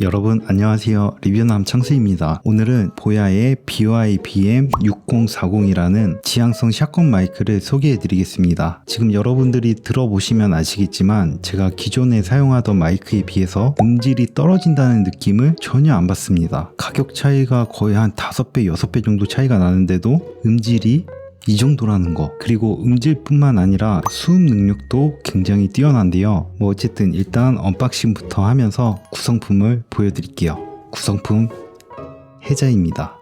여러분 안녕하세요. 리뷰남 창수입니다. 오늘은 보야의 BY-BM6040이라는 지향성 샷건 마이크를 소개해 드리겠습니다. 지금 여러분들이 들어보시면 아시겠지만 제가 기존에 사용하던 마이크에 비해서 음질이 떨어진다는 느낌을 전혀 안 받습니다. 가격 차이가 거의 한 5배 6배 정도 차이가 나는데도 음질이 이 정도라는 거. 그리고 음질뿐만 아니라 수음 능력도 굉장히 뛰어난데요. 뭐 어쨌든 일단 언박싱부터 하면서 구성품을 보여드릴게요. 구성품 해자입니다.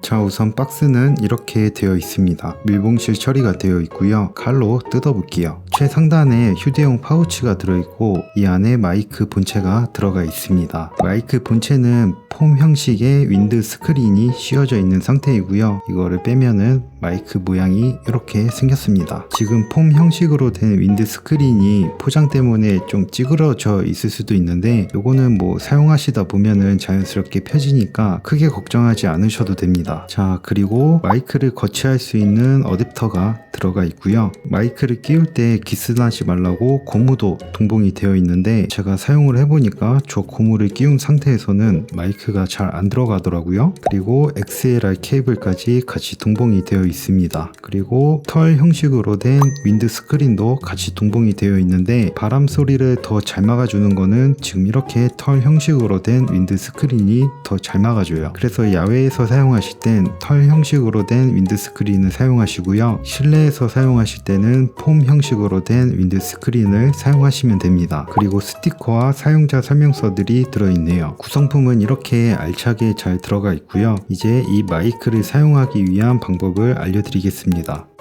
자 우선 박스는 이렇게 되어 있습니다. 밀봉실 처리가 되어 있고요. 칼로 뜯어볼게요 최상단에 휴대용 파우치가 들어있고 이 안에 마이크 본체가 들어가 있습니다. 마이크 본체는 폼 형식의 윈드 스크린이 씌워져 있는 상태이고요. 이거를 빼면은 마이크 모양이 이렇게 생겼습니다. 지금 폼 형식으로 된 윈드 스크린이 포장 때문에 좀 찌그러져 있을 수도 있는데 요거는 뭐 사용하시다 보면은 자연스럽게 펴지니까 크게 걱정하지 않으셔도 됩니다. 자 그리고 마이크를 거치할 수 있는 어댑터가 들어가 있고요. 마이크를 끼울 때 기스나지 말라고 고무도 동봉이 되어 있는데 제가 사용을 해보니까 저 고무를 끼운 상태에서는 마이크가 잘 안 들어가더라고요. 그리고 XLR 케이블까지 같이 동봉이 되어 있습니다. 그리고 털 형식으로 된 윈드 스크린도 같이 동봉이 되어 있는데 바람 소리를 더 잘 막아주는 거는 지금 이렇게 털 형식으로 된 윈드 스크린이 더 잘 막아줘요. 그래서 야외에서 사용하실 땐 털 형식으로 된 윈드 스크린을 사용하시고요. 실내에서 사용하실 때는 폼 형식으로 된 윈드 스크린을 사용하시면 됩니다. 그리고 스티커와 사용자 설명서들이 들어있네요. 구성품은 이렇게 알차게 잘 들어가 있고요. 이제 이 마이크를 사용하기 위한 방법을 알려드리겠습니다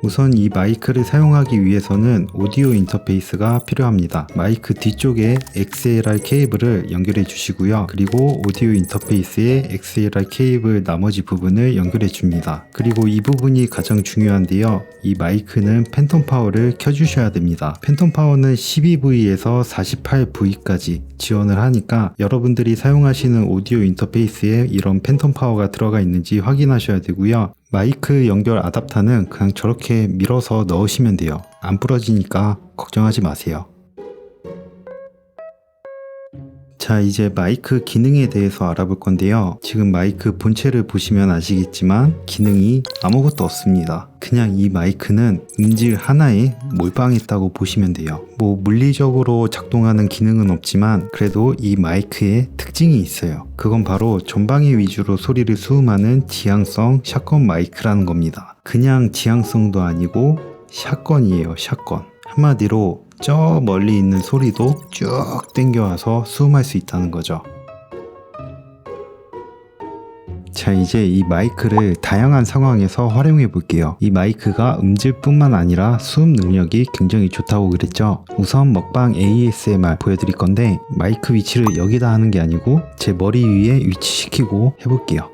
우선 이 마이크를 사용하기 위해서는 오디오 인터페이스가 필요합니다. 마이크 뒤쪽에 XLR 케이블을 연결해 주시고요. 그리고 오디오 인터페이스에 XLR 케이블 나머지 부분을 연결해 줍니다. 그리고 이 부분이 가장 중요한데요. 이 마이크는 팬텀 파워를 켜주셔야 됩니다. 팬텀 파워는 12V에서 48V까지 지원을 하니까 여러분들이 사용하시는 오디오 인터페이스에 이런 팬텀 파워가 들어가 있는지 확인하셔야 되고요. 마이크 연결 아답터는 그냥 저렇게 밀어서 넣으시면 돼요. 안 부러지니까 걱정하지 마세요. 자, 이제 마이크 기능에 대해서 알아볼 건데요. 지금 마이크 본체를 보시면 아시겠지만 기능이 아무것도 없습니다. 그냥 이 마이크는 음질 하나에 몰빵했다고 보시면 돼요. 뭐 물리적으로 작동하는 기능은 없지만 그래도 이 마이크에 특징이 있어요. 그건 바로 전방위 위주로 소리를 수음하는 지향성 샷건 마이크라는 겁니다. 그냥 지향성도 아니고 샷건이에요, 샷건. 한마디로 저 멀리 있는 소리도 쭉 땡겨와서 수음할 수 있다는 거죠. 자 이제 이 마이크를 다양한 상황에서 활용해 볼게요. 이 마이크가 음질뿐만 아니라 수음 능력이 굉장히 좋다고 그랬죠? 우선 먹방 ASMR 보여드릴 건데 마이크 위치를 여기다 하는 게 아니고 제 머리 위에 위치시키고 해볼게요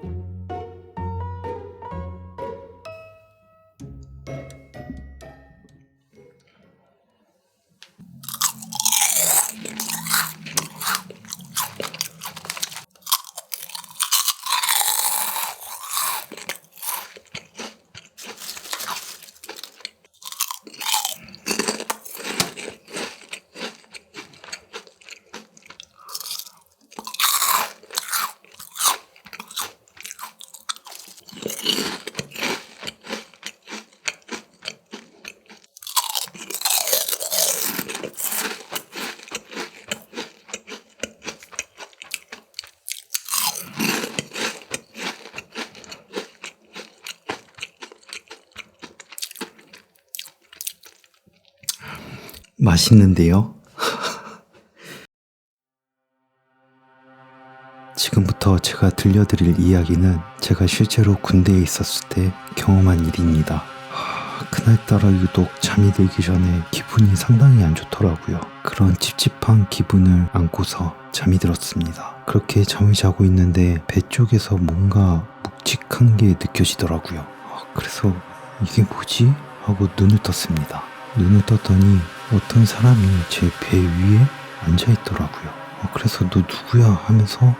맛있는데요? 지금부터 제가 들려드릴 이야기는 제가 실제로 군대에 있었을 때 경험한 일입니다. 하, 그날따라 유독 잠이 들기 전에 기분이 상당히 안 좋더라고요. 그런 찝찝한 기분을 안고서 잠이 들었습니다. 그렇게 잠을 자고 있는데 배 쪽에서 뭔가 묵직한 게 느껴지더라고요. 아, 그래서 이게 뭐지? 하고 눈을 떴습니다. 눈을 떴더니 어떤 사람이 제 배 위에 앉아 있더라고요. 어, 그래서 너 누구야 하면서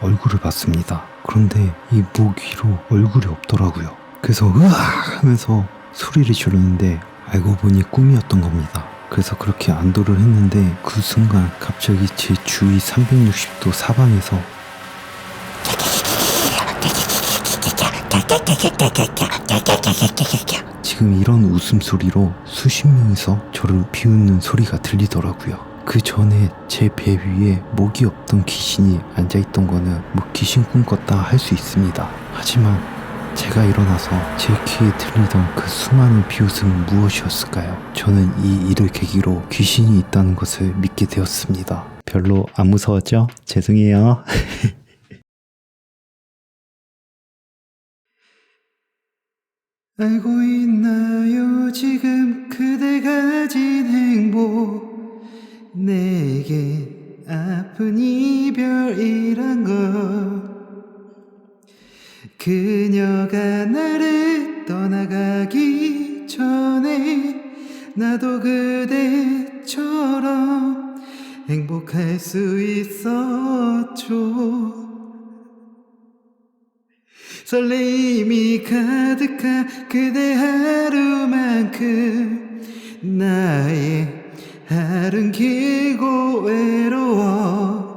얼굴을 봤습니다. 그런데 이 목 위로 얼굴이 없더라고요. 그래서 으악 하면서 소리를 지르는데 알고 보니 꿈이었던 겁니다. 그래서 그렇게 안도를 했는데 그 순간 갑자기 제 주위 360도 사방에서 지금 이런 웃음소리로 수십 명이서 저를 비웃는 소리가 들리더라고요. 그 전에 제 배 위에 목이 없던 귀신이 앉아있던 거는 뭐 귀신 꿈꿨다 할 수 있습니다. 하지만 제가 일어나서 제 귀에 들리던 그 수많은 비웃음은 무엇이었을까요? 저는 이 일을 계기로 귀신이 있다는 것을 믿게 되었습니다. 별로 안 무서웠죠? 죄송해요. 알고 있나요? 지금 그대가 가진 행복. 내게 아픈 이별이란 걸 그녀가 나를 떠나가기 전에 나도 그대처럼 행복할 수 있었죠 설레임이 가득한 그대 하루만큼 나의 하루는 길고 외로워.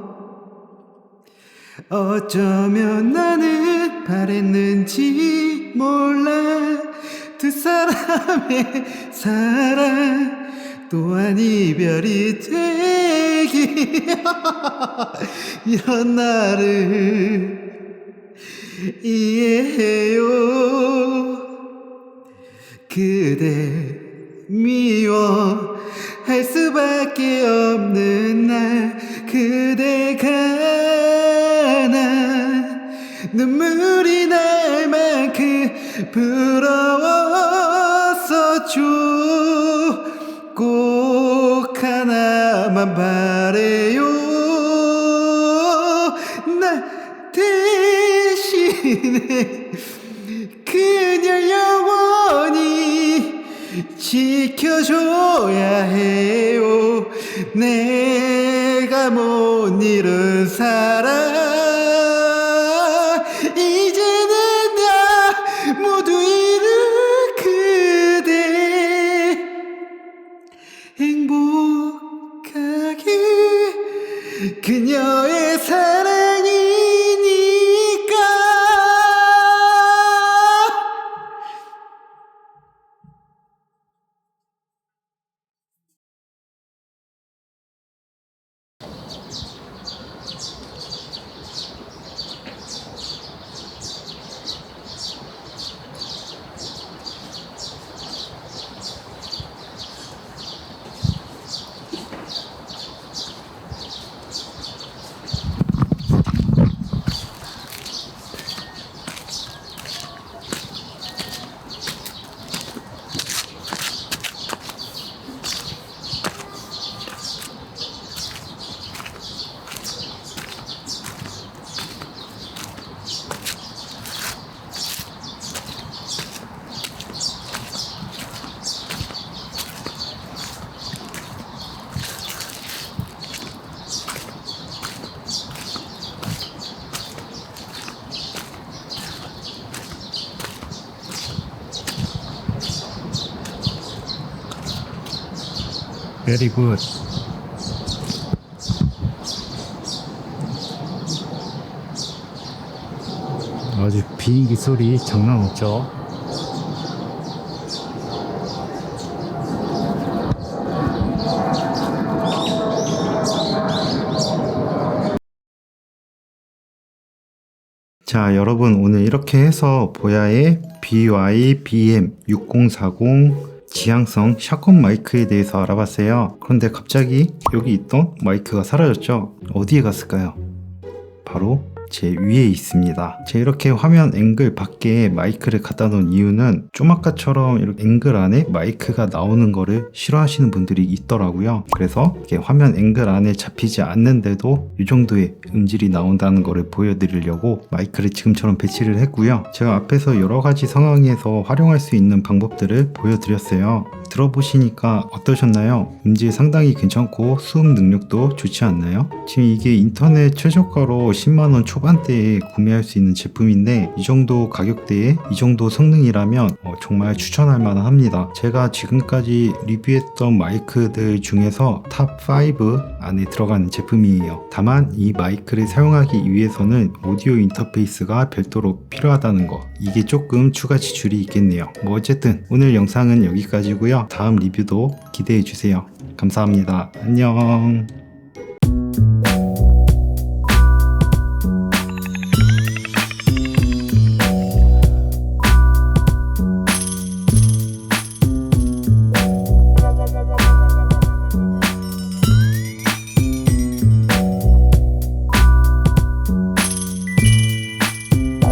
어쩌면 나는 바랬는지 몰라. 두 사람의 사랑 또한 이별이 되기 이런 나를 이해해요. 그대 미워할 수밖에 없는 날 그대가 나 눈물이 날 만큼 부러웠었죠 못 잃은 사랑 이제는 다 모두 잃은 그대 행복하게 그녀의 사랑이니까 Very good. 아주 비행기 소리 장난 없죠? 자, 여러분 오늘 이렇게 해서 보야의 BY-BM 6040 지향성 샷건 마이크에 대해서 알아봤어요. 그런데 갑자기 여기 있던 마이크가 사라졌죠? 어디에 갔을까요? 바로 제 위에 있습니다. 제가 이렇게 화면 앵글 밖에 마이크를 갖다 놓은 이유는 좀 아까처럼 이렇게 앵글 안에 마이크가 나오는 거를 싫어하시는 분들이 있더라고요. 그래서 이렇게 화면 앵글 안에 잡히지 않는데도 이 정도의 음질이 나온다는 거를 보여드리려고 마이크를 지금처럼 배치를 했고요. 제가 앞에서 여러 가지 상황에서 활용할 수 있는 방법들을 보여드렸어요. 들어보시니까 어떠셨나요? 음질 상당히 괜찮고 수음 능력도 좋지 않나요? 지금 이게 인터넷 최저가로 10만원 초반 초반대에 구매할 수 있는 제품인데 이 정도 가격대에 이 정도 성능이라면 어, 정말 추천할 만합니다. 제가 지금까지 리뷰했던 마이크들 중에서 탑5 안에 들어가는 제품이에요. 다만 이 마이크를 사용하기 위해서는 오디오 인터페이스가 별도로 필요하다는 거 이게 조금 추가 지출이 있겠네요. 뭐 어쨌든 오늘 영상은 여기까지고요. 다음 리뷰도 기대해 주세요. 감사합니다. 안녕.